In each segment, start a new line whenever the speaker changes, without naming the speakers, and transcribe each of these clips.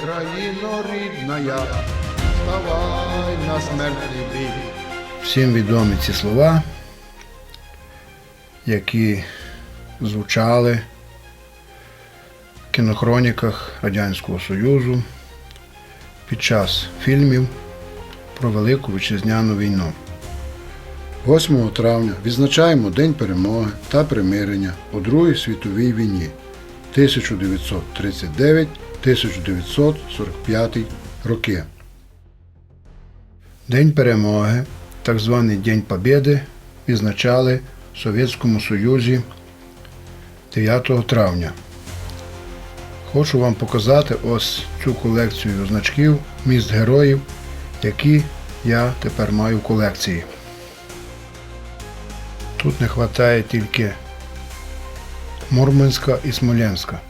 країно рідная, вставай на смертний бій.
Всім відомі ці слова, які звучали в кінохроніках Радянського Союзу під час фільмів про Велику Вітчизняну війну.
8 травня відзначаємо День перемоги та примирення у Другій світовій війні 1939-1945 роки.
День перемоги, так званий День Побєди, відзначали в Совєтському Союзі 9 травня. Хочу вам показати ось цю колекцію значків міст героїв, які я тепер маю в колекції. Тут не вистачає тільки Мурманська і Смоленська.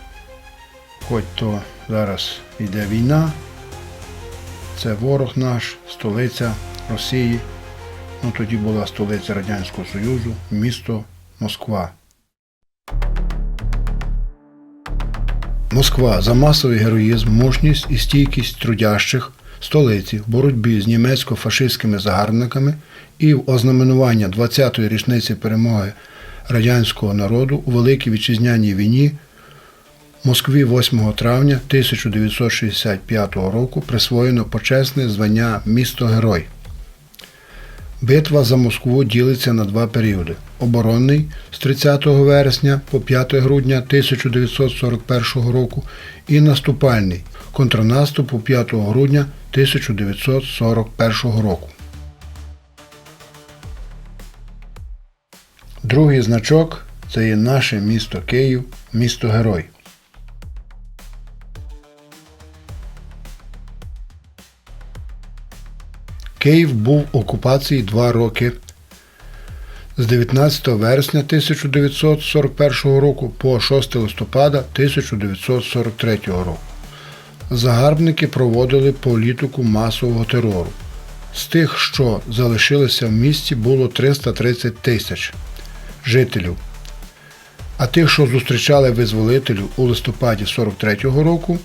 Хоч то зараз йде війна, це ворог наш, столиця Росії. Ну тоді була столиця Радянського Союзу, місто Москва. Москва за масовий героїзм, мужність і стійкість трудящих столиці в боротьбі з німецько-фашистськими загарбниками і в ознаменування 20-ї річниці перемоги радянського народу у Великій Вітчизняній війні Москві 8 травня 1965 року присвоєно почесне звання Місто Герой. Битва за Москву ділиться на два періоди: оборонний з 30 вересня по 5 грудня 1941 року і наступальний контрнаступ у 5 грудня 1941 року. Другий значок це є наше місто Київ, місто Герой. Київ був в окупації два роки з 19 вересня 1941 року по 6 листопада 1943 року. Загарбники проводили політику масового терору. З тих, що залишилися в місті, було 330 тисяч жителів. А тих, що зустрічали визволителів у листопаді 43-го року,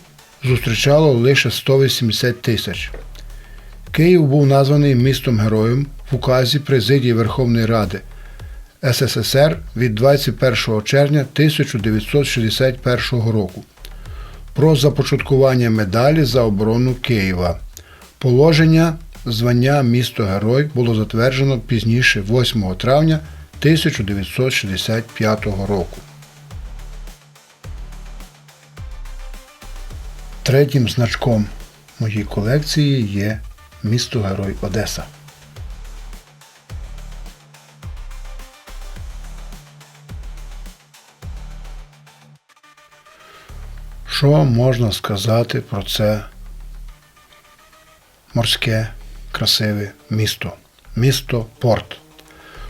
зустрічало лише 180 тисяч. Київ був названий містом героєм в указі Президії Верховної Ради СССР від 21 червня 1961 року про започаткування медалі за оборону Києва. Положення звання місто Герой було затверджено пізніше 8 травня 1965 року. Третім значком моїй колекції є місто Герой Одеса. Що можна сказати про це морське красиве місто? Місто Порт,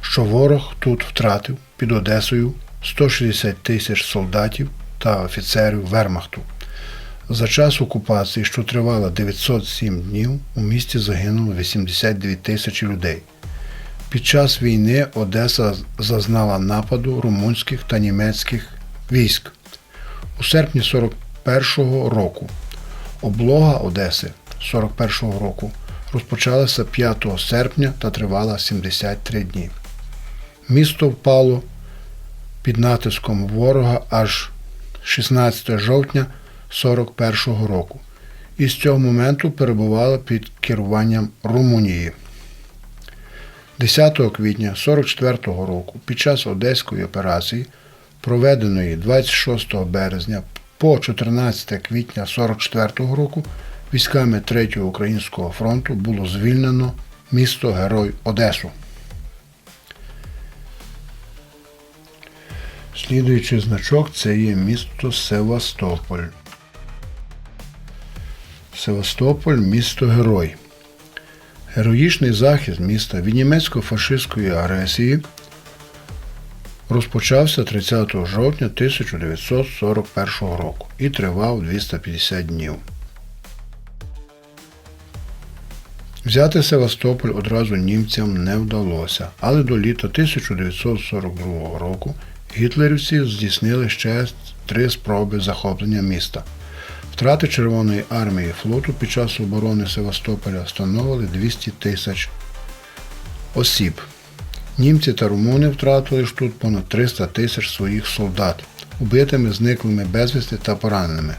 що ворог тут втратив під Одесою 160 тисяч солдатів та офіцерів Вермахту. За час окупації, що тривала 907 днів, у місті загинуло 82 тисячі людей. Під час війни Одеса зазнала нападу румунських та німецьких військ. У серпні 41-го року облога Одеси 41-го року розпочалася 5 серпня та тривала 73 дні. Місто впало під натиском ворога аж 16 жовтня 41-го року і з цього моменту перебувало під керуванням Румунії. 10 квітня 44-го року під час Одеської операції, проведеної 26 березня по 14 квітня 44-го року, військами 3-го Українського фронту було звільнено місто Герой Одесу. Слідуючий значок це є місто Севастополь. Севастополь місто Герой. Героїчний захист міста від німецько-фашистської агресії розпочався 30 жовтня 1941 року і тривав 250 днів. Взяти Севастополь одразу німцям не вдалося, але до літа 1942 року гітлерівці здійснили ще три спроби захоплення міста. Втрати Червоної армії флоту під час оборони Севастополя становили 200 тисяч осіб. Німці та румуни втратили ж тут понад 300 тисяч своїх солдат, убитими, зниклими безвісти та пораненими.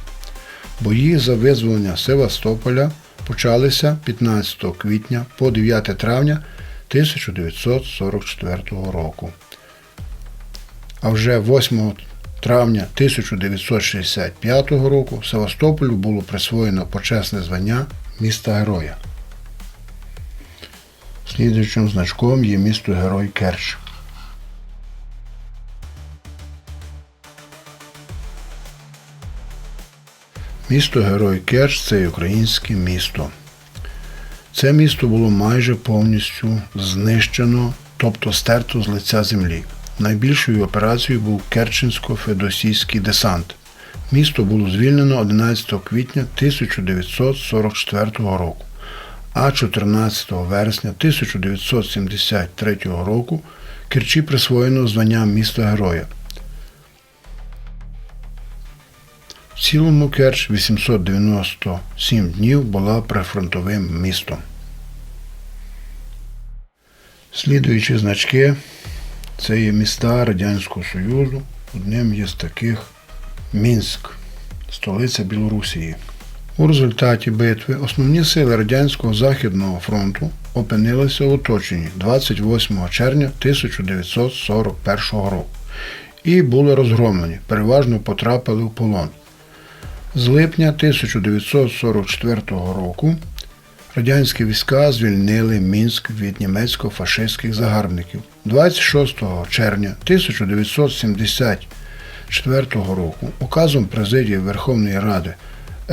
Бої за визволення Севастополя почалися 15 квітня по 9 травня 1944 року. А вже 8 травня 1965 року Севастополю було присвоєно почесне звання міста Героя. Слідуючим значком є місто Герой Керч. Місто Герой Керч це українське місто. Це місто було майже повністю знищено, тобто стерто з лиця землі. Найбільшою операцією був Керченсько-Федосійський десант. Місто було звільнено 11 квітня 1944 року, а 14 вересня 1973 року Керчі присвоєно звання міста Героя. В цілому Керч 897 днів була прифронтовим містом. Слідуючі значки це є міста Радянського Союзу. Одним є з таких Мінськ, столиця Білорусії. У результаті битви основні сили Радянського Західного фронту опинилися в оточенні 28 червня 1941 року і були розгромлені, переважно потрапили в полон. З липня 1944 року радянські війська звільнили Мінськ від німецько-фашистських загарбників. 26 червня 1974 року указом Президії Верховної Ради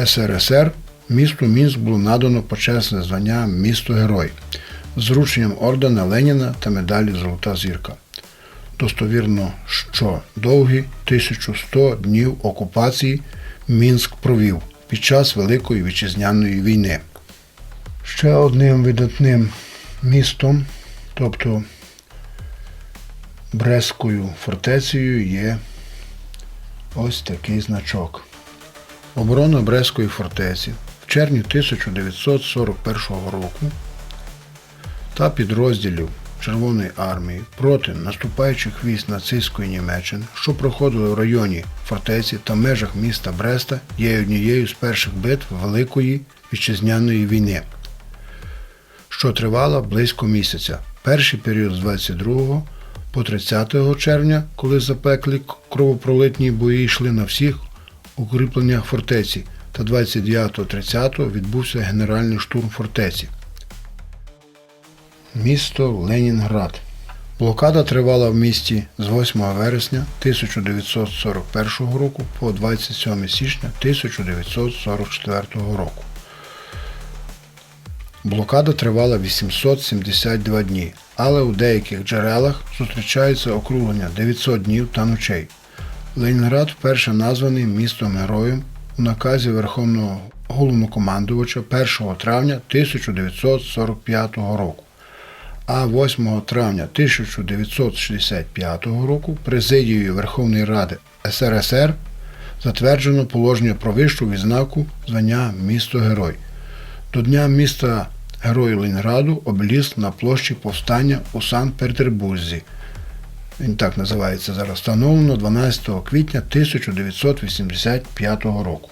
СРСР місту Мінськ було надано почесне звання місто Герой з врученням ордена Леніна та медалі Золота зірка. Достовірно, що довгі 1100 днів окупації Мінськ провів під час Великої вітчизняної війни. Ще одним видатним містом, тобто Брестською фортецею, є ось такий значок. Оборона Брестської фортеці в червні 1941 року та підрозділів Червоної армії проти наступаючих військ нацистської Німеччини, що проходили в районі фортеці та межах міста Бреста, є однією з перших битв Великої вітчизняної війни, що тривала близько місяця. Перший період з 22 по 30 червня, коли запеклі кровопролитні бої йшли на всіх укріпленнях фортеці, та 29-30 відбувся генеральний штурм фортеці. Місто Ленінград. Блокада тривала в місті з 8 вересня 1941 року по 27 січня 1944 року. Блокада тривала 872 дні, але у деяких джерелах зустрічається округлення 900 днів та ночей. Ленінград вперше названий містом героєм у наказі Верховного головнокомандувача 1 травня 1945 року. А 8 травня 1965 року президією Верховної Ради СРСР затверджено положення про вищу відзнаку звання місто Герой. До Дня міста Герою Ленінграду обеліск на площі повстання у Санкт-Петербурзі. Він так називається зараз. Встановлено 12 квітня 1985 року.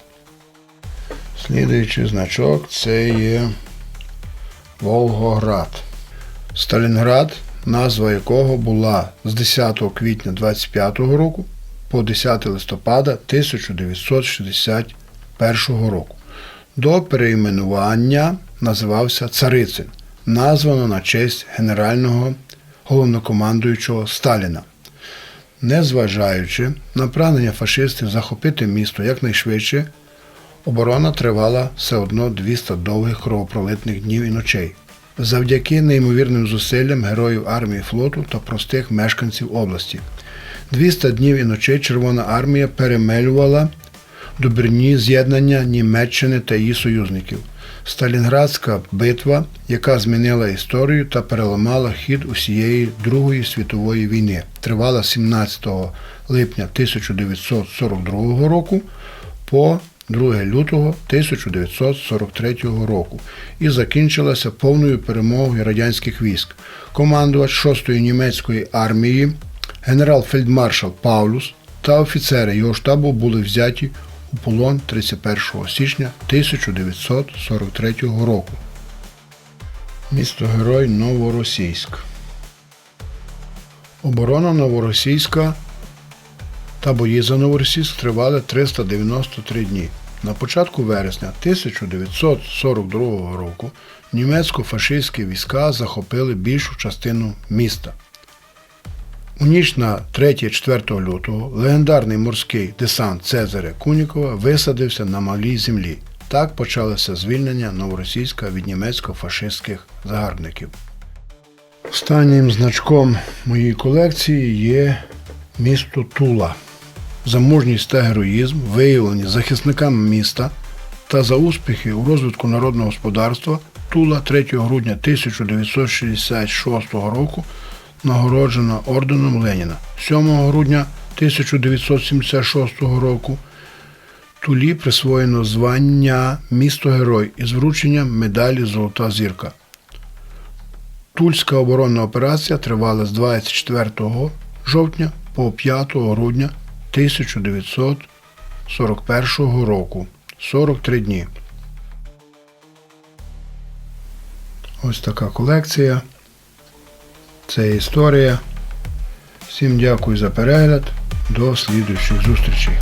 Слідуючий значок це є Волгоград. Сталінград, назва якого була з 10 квітня 25 року по 10 листопада 1961 року. До перейменування називався Царицин, названо на честь генерального головнокомандуючого Сталіна. Незважаючи на прагнення фашистів захопити місто якнайшвидше, оборона тривала все одно 200 довгих кровопролитних днів і ночей. Завдяки неймовірним зусиллям героїв армії флоту та простих мешканців області. 200 днів і ночей Червона армія перемелювала добірні з'єднання Німеччини та її союзників. Сталінградська битва, яка змінила історію та переламала хід усієї Другої світової війни, тривала 17 липня 1942 року по 2 лютого 1943 року і закінчилася повною перемогою радянських військ. Командувач 6-ї німецької армії генерал-фельдмаршал Паулюс та офіцери його штабу були взяті у полон 31 січня 1943 року. Місто Герой Новоросійськ. Оборона Новоросійська та бої за Новоросійськ тривали 393 дні. На початку вересня 1942 року німецько-фашистські війська захопили більшу частину міста. У ніч на 3-4 лютого легендарний морський десант Цезаря Кунікова висадився на малій землі. Так почалося звільнення Новоросійська від німецько-фашистських загарбників. Останнім значком моєї колекції є місто Тула. За мужність та героїзм, виявлені захисниками міста та за успіхи у розвитку народного господарства Тула 3 грудня 1966 року нагороджена орденом Леніна. 7 грудня 1976 року Тулі присвоєно звання місто Герой із врученням медалі Золота зірка. Тульська оборонна операція тривала з 24 жовтня по 5 грудня 1941 року. 43 дні. Ось така колекція. Це історія. Всім дякую за перегляд. До слідуючих зустрічей.